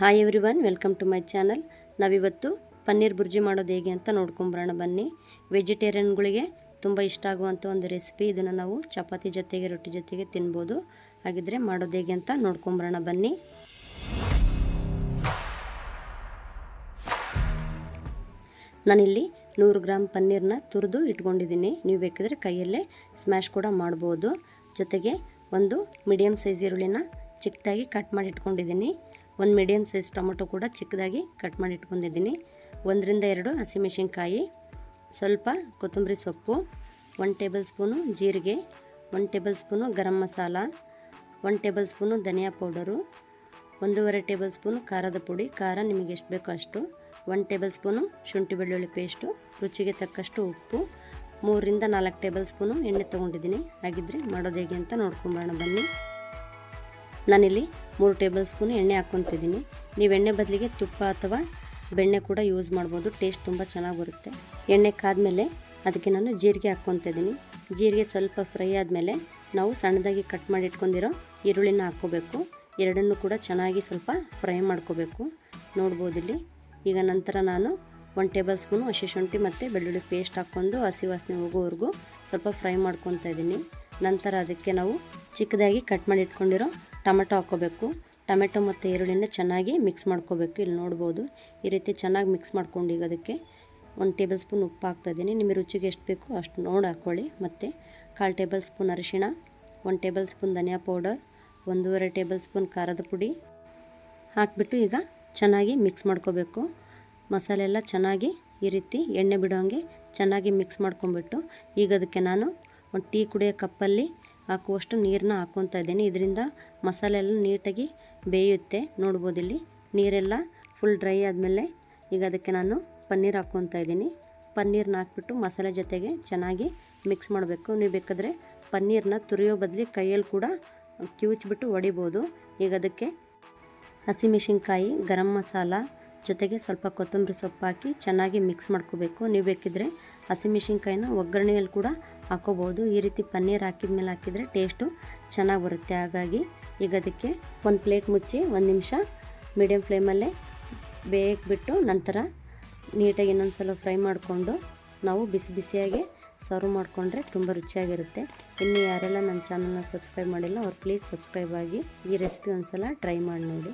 Hi everyone welcome to my channel ನಾವಿವತ್ತು ಪನ್ನೀರ್ ಬುರ್ಜಿ ಮಾಡೋದು ಹೇಗೆ ಅಂತ ನೋಡ್ಕೊಂಬರೋಣ ಬನ್ನಿ. ವೆಜಿಟೇರಿಯನ್ಗಳಿಗೆ ತುಂಬ ಇಷ್ಟ ಆಗುವಂಥ ಒಂದು ರೆಸಿಪಿ, ಇದನ್ನು ನಾವು ಚಪಾತಿ ಜೊತೆಗೆ, ರೊಟ್ಟಿ ಜೊತೆಗೆ ತಿನ್ಬೋದು. ಹಾಗಿದ್ರೆ ಮಾಡೋದು ಹೇಗೆ ಅಂತ ನೋಡ್ಕೊಂಬರೋಣ ಬನ್ನಿ. ನಾನಿಲ್ಲಿ ನೂರು ಗ್ರಾಮ್ ಪನ್ನೀರನ್ನ ತುರಿದು ಇಟ್ಕೊಂಡಿದ್ದೀನಿ. ನೀವು ಬೇಕಿದ್ರೆ ಕೈಯಲ್ಲೇ ಸ್ಮ್ಯಾಶ್ ಕೂಡ ಮಾಡ್ಬೋದು. ಜೊತೆಗೆ ಒಂದು ಮೀಡಿಯಮ್ ಸೈಜ್ ಈರುಳ್ಳಿನ ಚಿಕ್ಕದಾಗಿ ಕಟ್ ಮಾಡಿ ಇಟ್ಕೊಂಡಿದ್ದೀನಿ. ಒಂದು ಮೀಡಿಯಮ್ ಸೈಜ್ ಟೊಮೊಟೊ ಕೂಡ ಚಿಕ್ಕದಾಗಿ ಕಟ್ ಮಾಡಿ ಇಟ್ಕೊಂಡಿದ್ದೀನಿ. ಒಂದರಿಂದ ಎರಡು ಹಸಿಮೆಣಸಿನ್ಕಾಯಿ ಸ್ವಲ್ಪ ಕೊತ್ತಂಬರಿ ಸೊಪ್ಪು ಒನ್ ಟೇಬಲ್ ಸ್ಪೂನು ಜೀರಿಗೆ one tablespoon garam masala one tablespoon ಧನಿಯಾ ಪೌಡರು, ಒಂದೂವರೆ ಟೇಬಲ್ ಸ್ಪೂನು ಖಾರದ ಪುಡಿ. ಖಾರ ನಿಮಗೆ ಎಷ್ಟು ಬೇಕೋ ಅಷ್ಟು. ಒನ್ ಟೇಬಲ್ ಸ್ಪೂನು ಶುಂಠಿ ಬೆಳ್ಳುಳ್ಳಿ ಪೇಸ್ಟು ರುಚಿಗೆ ತಕ್ಕಷ್ಟು ಉಪ್ಪು. ಮೂರರಿಂದ ನಾಲ್ಕು ಟೇಬಲ್ ಸ್ಪೂನು ಎಣ್ಣೆ ತೊಗೊಂಡಿದ್ದೀನಿ. ಹಾಗಿದ್ರೆ ಮಾಡೋದು ಹೇಗೆ ಅಂತ ನೋಡ್ಕೊಂಬರೋಣ ಬನ್ನಿ. ನಾನಿಲ್ಲಿ ಮೂರು ಟೇಬಲ್ ಸ್ಪೂನ್ ಎಣ್ಣೆ ಹಾಕ್ಕೊತಿದ್ದೀನಿ. ನೀವು ಎಣ್ಣೆ ಬದಲಿಗೆ ತುಪ್ಪ ಅಥವಾ ಬೆಣ್ಣೆ ಕೂಡ ಯೂಸ್ ಮಾಡ್ಬೋದು. ಟೇಸ್ಟ್ ತುಂಬ ಚೆನ್ನಾಗಿ ಬರುತ್ತೆ. ಎಣ್ಣೆ ಕಾದಮೇಲೆ ಅದಕ್ಕೆ ನಾನು ಜೀರಿಗೆ ಹಾಕ್ಕೊತಿದ್ದೀನಿ. ಜೀರಿಗೆ ಸ್ವಲ್ಪ ಫ್ರೈ ಆದಮೇಲೆ ನಾವು ಸಣ್ಣದಾಗಿ ಕಟ್ ಮಾಡಿ ಇಟ್ಕೊಂಡಿರೋ ಈರುಳ್ಳಿನ ಹಾಕ್ಕೋಬೇಕು. ಎರಡನ್ನೂ ಕೂಡ ಚೆನ್ನಾಗಿ ಸ್ವಲ್ಪ ಫ್ರೈ ಮಾಡ್ಕೋಬೇಕು. ನೋಡ್ಬೋದು ಇಲ್ಲಿ. ಈಗ ನಂತರ ನಾನು ಒಂದು ಟೇಬಲ್ ಸ್ಪೂನು ಹಸಿ ಶುಂಠಿ ಮತ್ತು ಬೆಳ್ಳುಳ್ಳಿ ಪೇಸ್ಟ್ ಹಾಕ್ಕೊಂಡು ಹಸಿ ವಾಸನೆ ಹೋಗೋವರೆಗೂ ಸ್ವಲ್ಪ ಫ್ರೈ ಮಾಡ್ಕೊತಾ ಇದ್ದೀನಿ. ನಂತರ ಅದಕ್ಕೆ ನಾವು ಚಿಕ್ಕದಾಗಿ ಕಟ್ ಮಾಡಿ ಇಟ್ಕೊಂಡಿರೋ ಟೊಮೆಟೊ ಹಾಕ್ಕೋಬೇಕು. ಟೊಮೆಟೊ ಮತ್ತು ಈರುಳ್ಳಿನ ಚೆನ್ನಾಗಿ ಮಿಕ್ಸ್ ಮಾಡ್ಕೋಬೇಕು. ಇಲ್ಲಿ ನೋಡ್ಬೋದು, ಈ ರೀತಿ ಚೆನ್ನಾಗಿ ಮಿಕ್ಸ್ ಮಾಡ್ಕೊಂಡು ಈಗ ಅದಕ್ಕೆ ಒಂದು ಟೇಬಲ್ ಸ್ಪೂನ್ ಉಪ್ಪು ಹಾಕ್ತಾಯಿದ್ದೀನಿ ನಿಮ್ಮ ರುಚಿಗೆ ಎಷ್ಟು ಬೇಕೋ ಅಷ್ಟು ನೋಡಿ ಹಾಕ್ಕೊಳ್ಳಿ. ಮತ್ತು ಕಾಲು ಟೇಬಲ್ ಸ್ಪೂನ್ ಅರಿಶಿಣ, ಒಂದು ಟೇಬಲ್ ಸ್ಪೂನ್ ಧನಿಯಾ ಪೌಡರ್ ಒಂದೂವರೆ ಟೇಬಲ್ ಸ್ಪೂನ್ ಖಾರದ ಪುಡಿ ಹಾಕಿಬಿಟ್ಟು ಈಗ ಚೆನ್ನಾಗಿ ಮಿಕ್ಸ್ ಮಾಡ್ಕೋಬೇಕು. ಮಸಾಲೆ ಎಲ್ಲ ಚೆನ್ನಾಗಿ ಈ ರೀತಿ ಎಣ್ಣೆ ಬಿಡೋಂಗೆ ಚೆನ್ನಾಗಿ ಮಿಕ್ಸ್ ಮಾಡ್ಕೊಂಬಿಟ್ಟು ಈಗ ಅದಕ್ಕೆ ನಾನು ಒಂದು ಟೀ ಕುಡಿಯೋ ಕಪ್ಪಲ್ಲಿ ಹಾಕುವಷ್ಟು ನೀರನ್ನ ಹಾಕ್ಕೊತಾ ಇದ್ದೀನಿ. ಇದರಿಂದ ಮಸಾಲೆ ಎಲ್ಲ ನೀಟಾಗಿ ಬೇಯುತ್ತೆ. ನೋಡ್ಬೋದು ಇಲ್ಲಿ ನೀರೆಲ್ಲ ಫುಲ್ ಡ್ರೈ ಆದಮೇಲೆ ಈಗ ಅದಕ್ಕೆ ನಾನು ಪನ್ನೀರ್ ಹಾಕ್ಕೊತಾ ಇದ್ದೀನಿ. ಪನ್ನೀರ್ನ ಹಾಕ್ಬಿಟ್ಟು ಮಸಾಲೆ ಜೊತೆಗೆ ಚೆನ್ನಾಗಿ ಮಿಕ್ಸ್ ಮಾಡಬೇಕು. ನೀವು ಬೇಕಾದರೆ ಪನ್ನೀರನ್ನ ತುರಿಯೋ ಬದಲಿ ಕೈಯಲ್ಲಿ ಕೂಡ ಕಿವುಚ್ಬಿಟ್ಟು ಹೊಡಿಬೋದು ಈಗ ಅದಕ್ಕೆ ಹಸಿಮೆಣಸಿನ್ಕಾಯಿ ಗರಂ ಮಸಾಲ ಜೊತೆಗೆ ಸ್ವಲ್ಪ ಕೊತ್ತಂಬರಿ ಸೊಪ್ಪು ಹಾಕಿ ಚೆನ್ನಾಗಿ ಮಿಕ್ಸ್ ಮಾಡ್ಕೋಬೇಕು. ನೀವು ಬೇಕಿದ್ರೆ ಹಸಿಮೆಣಸಿನ್ಕಾಯಿನ ಒಗ್ಗರಣೆಯಲ್ಲಿ ಕೂಡ ಹಾಕೋಬೋದು ಈ ರೀತಿ ಪನ್ನೀರ್ ಹಾಕಿದ ಮೇಲೆ ಹಾಕಿದರೆ ಟೇಸ್ಟು ಚೆನ್ನಾಗಿ ಬರುತ್ತೆ. ಹಾಗಾಗಿ ಈಗ ಅದಕ್ಕೆ ಒಂದು ಪ್ಲೇಟ್ ಮುಚ್ಚಿ ಒಂದು ನಿಮಿಷ ಮೀಡಿಯಮ್ ಫ್ಲೇಮಲ್ಲೇ ಬೇಯಕ್ಬಿಟ್ಟು ನಂತರ ನೀಟಾಗಿ ಇನ್ನೊಂದು ಸಲ ಫ್ರೈ ಮಾಡಿಕೊಂಡು ನಾವು ಬಿಸಿ ಬಿಸಿಯಾಗಿ ಸರ್ವ್ ಮಾಡಿಕೊಂಡ್ರೆ ತುಂಬ ರುಚಿಯಾಗಿರುತ್ತೆ. ಇನ್ನು ಯಾರೆಲ್ಲ ನನ್ನ ಚಾನಲ್ನ ಸಬ್ಸ್ಕ್ರೈಬ್ ಮಾಡಿಲ್ಲ, ಅವ್ರು ಪ್ಲೀಸ್ ಸಬ್ಸ್ಕ್ರೈಬ್ ಆಗಿ ಈ ರೆಸಿಪಿ ಒಂದು ಸಲ ಟ್ರೈ ಮಾಡಿ ನೋಡಿ.